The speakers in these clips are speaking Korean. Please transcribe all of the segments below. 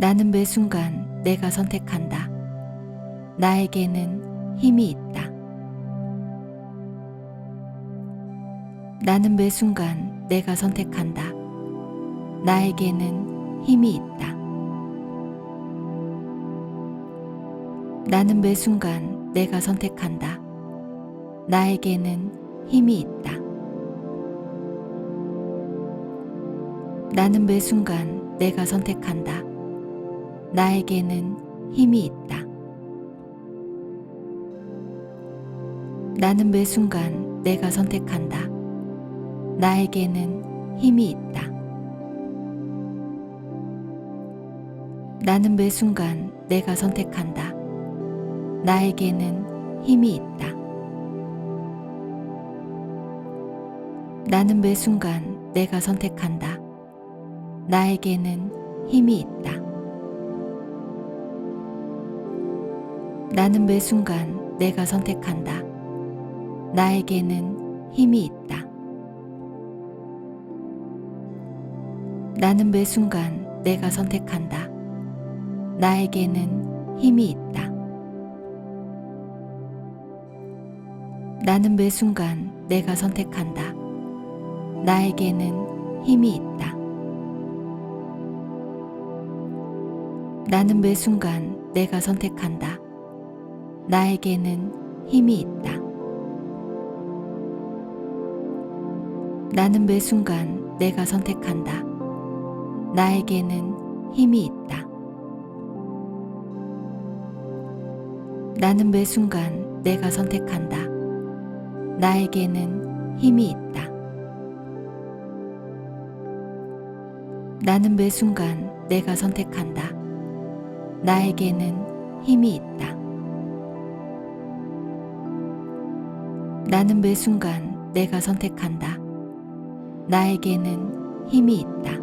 나는 매 순간 내가 선택한다. 나에게는 힘이 있다. 나는 매 순간 내가 선택한다. 나에게는 힘이 있다. 나는 매 순간 내가 선택한다. 나에게는 힘이 있다. 나는 매 순간 내가 선택한다. 나에게는 힘이 있다. 나는 매 순간 내가 선택한다. 나에게는 힘이 있다. 나는 매 순간 내가 선택한다. 나에게는 힘이 있다. 나는 매 순간 내가 선택한다. 나에게는 힘이 있다. 나는 매 순간 내가 선택한다. 나에게는 힘이 있다. 나는 매 순간 내가 선택한다. 나에게는 힘이 있다. 나는 매 순간 내가 선택한다. 나에게는 힘이 있다. 나는 매 순간 내가 선택한다. 나에게는 힘이 있다. 나는 매 순간 내가 선택한다. 나에게는 힘이 있다. 나는 매 순간 내가 선택한다. 나에게는 힘이 있다. 나는 매 순간 내가 선택한다. 나에게는 힘이 있다. 나는 매 순간 내가 선택한다. 나에게는 힘이 있다.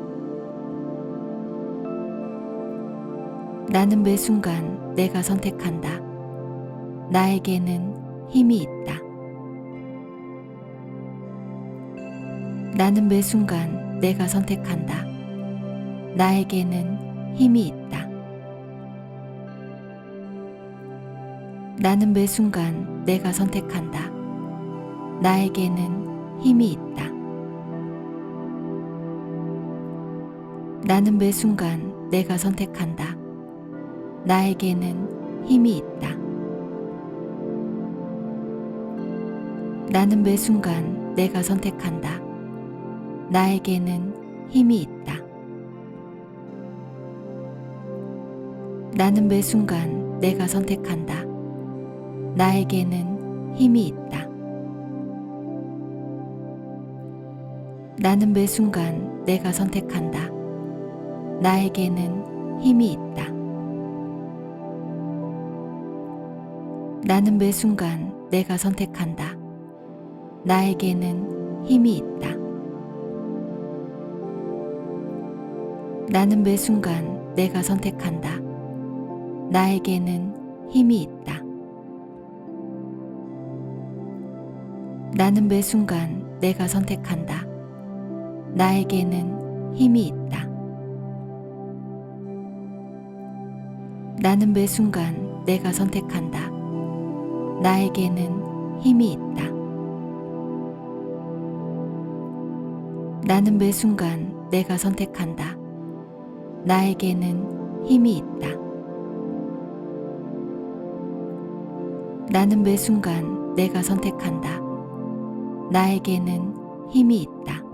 나는 매 순간 내가 선택한다. 나에게는 힘이 있다. 나는 매 순간 내가 선택한다. 나에게는 힘이 있다. 나는 매 순간 내가 선택한다. 나에게는 힘이 있다. 나는 매 순간 내가 선택한다. 나에게는 힘이 있다. 나는 매 순간 내가 선택한다. 나에게는 힘이 있다. 나는 매 순간 내가 선택한다. 나에게는 힘이 있다. 나는 매 순간 내가 선택한다. 나에게는 힘이 있다. 나는 매 순간 내가 선택한다. 나에게는 힘이 있다. 나는 매 순간 내가 선택한다. 나에게는 힘이 있다. 나는 매 순간 내가 선택한다. 나에게는 힘이 있다. 나는 매 순간 내가 선택한다. 나에게는 힘이 있다. 나는 매 순간 내가 선택한다. 나에게는 힘이 있다. 나는 매 순간 내가 선택한다. 나에게는 힘이 있다.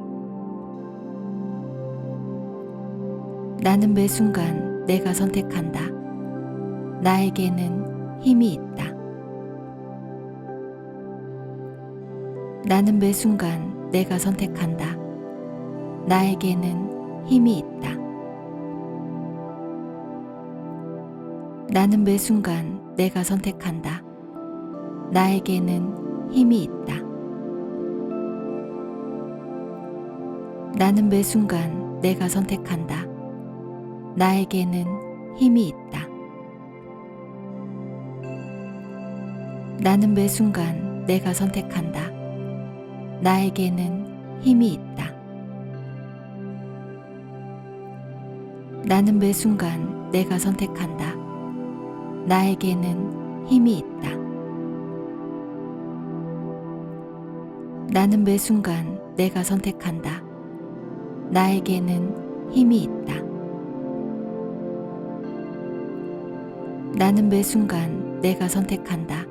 나는 매 순간 내가 선택한다. 나에게는 힘이 있다. 나는 매 순간 내가 선택한다. 나에게는 힘이 있다. 나는 매 순간 내가 선택한다. 나에게는 힘이 있다. 나는 매 순간 내가 선택한다. 나에게는 힘이 있다. 나는 매 순간 내가 선택한다. 나에게는 힘이 있다. 나는 매 순간 내가 선택한다. 나에게는 힘이 있다. 나는 매 순간 내가 선택한다. 나에게는 힘이 있다. 나는 매 순간 내가 선택한다.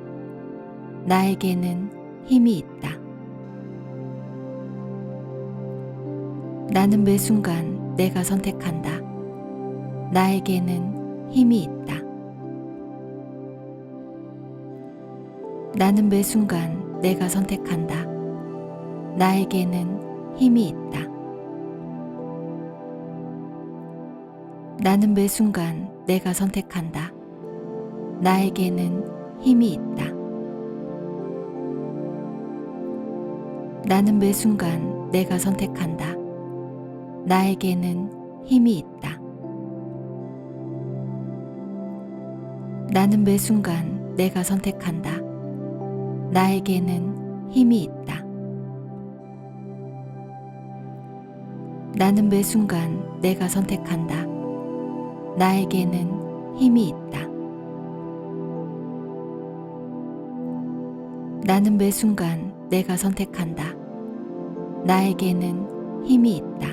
나에게는 힘이 있다. 나는 매 순간 내가 선택한다. 나에게는 힘이 있다. 나는 매 순간 내가 선택한다. 나에게는 힘이 있다. 나는 매 순간 내가 선택한다. 나에게는 힘이 있다. 나는 매 순간 내가 선택한다. 나에게는 힘이 있다. 나는 매 순간 내가 선택한다. 나에게는 힘이 있다. 나는 매 순간 내가 선택한다. 나에게는 힘이 있다. 나는 매 순간 내가 선택한다. 나에게는 힘이 있다.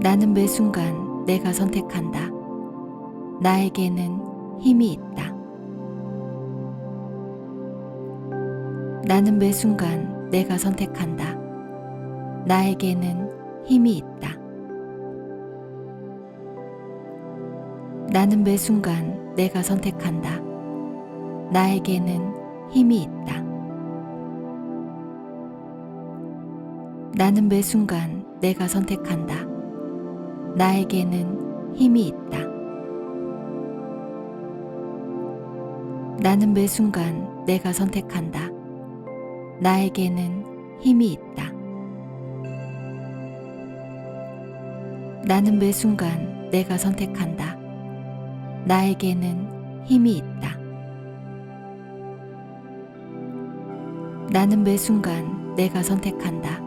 나는 매 순간 내가 선택한다. 나에게는 힘이 있다. 나는 매 순간 내가 선택한다. 나에게는 힘이 있다. 나는 매 순간 내가 선택한다. 나에게는 힘이 있다. 나는 매 순간 내가 선택한다. 나에게는 힘이 있다. 나는 매 순간 내가 선택한다. 나에게는 힘이 있다. 나는 매 순간 내가 선택한다. 나에게는 힘이 있다. 나는 매 순간 내가 선택한다.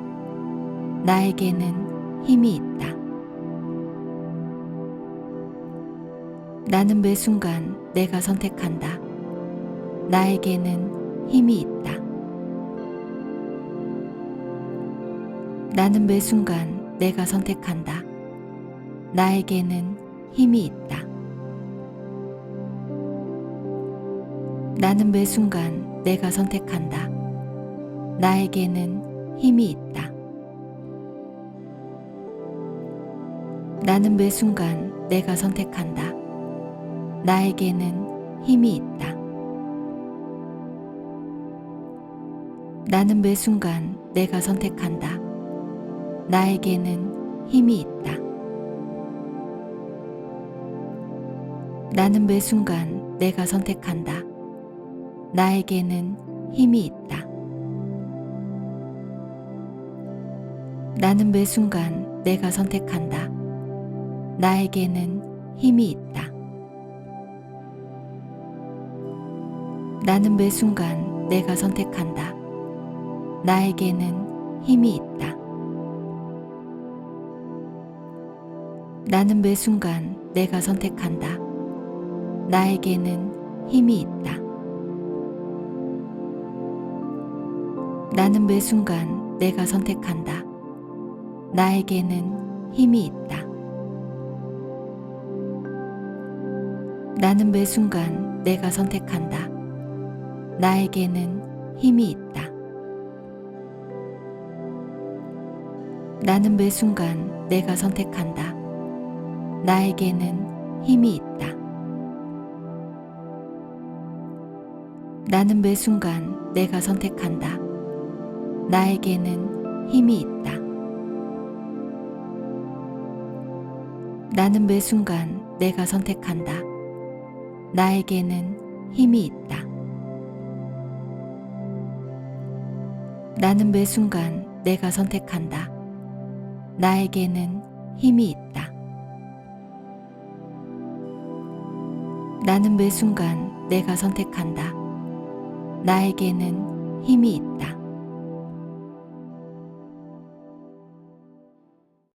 나에게는 힘이 있다. 나는 매 순간 내가 선택한다. 나에게는 힘이 있다. 나는 매 순간 내가 선택한다. 나에게는 힘이 있다. 나는 매 순간 내가 선택한다. 나에게는 힘이 있다. 나는 매 순간 내가 선택한다. 나에게는 힘이 있다. 나는 매 순간 내가 선택한다. 나에게는 힘이 있다. 나는 매 순간 내가 선택한다. 나에게는 힘이 있다. 나는 매 순간 내가 선택한다. 나에게는 힘이 있다. 나는 매 순간 내가 선택한다. 나에게는 힘이 있다. 나는 매 순간 내가 선택한다. 나에게는 힘이 있다. 나는 매 순간 내가 선택한다. 나에게는 힘이 있다. 나는 매 순간 내가 선택한다. 나에게는 힘이 있다. 나는 매 순간 내가 선택한다. 나에게는 힘이 있다. 나는 매 순간 내가 선택한다. 나에게는 힘이 있다. 나는 매 순간 내가 선택한다. 나에게는 힘이 있다. 나는 매 순간 내가 선택한다. 나에게는 힘이 있다. 나는 매 순간 내가 선택한다. 나에게는 힘이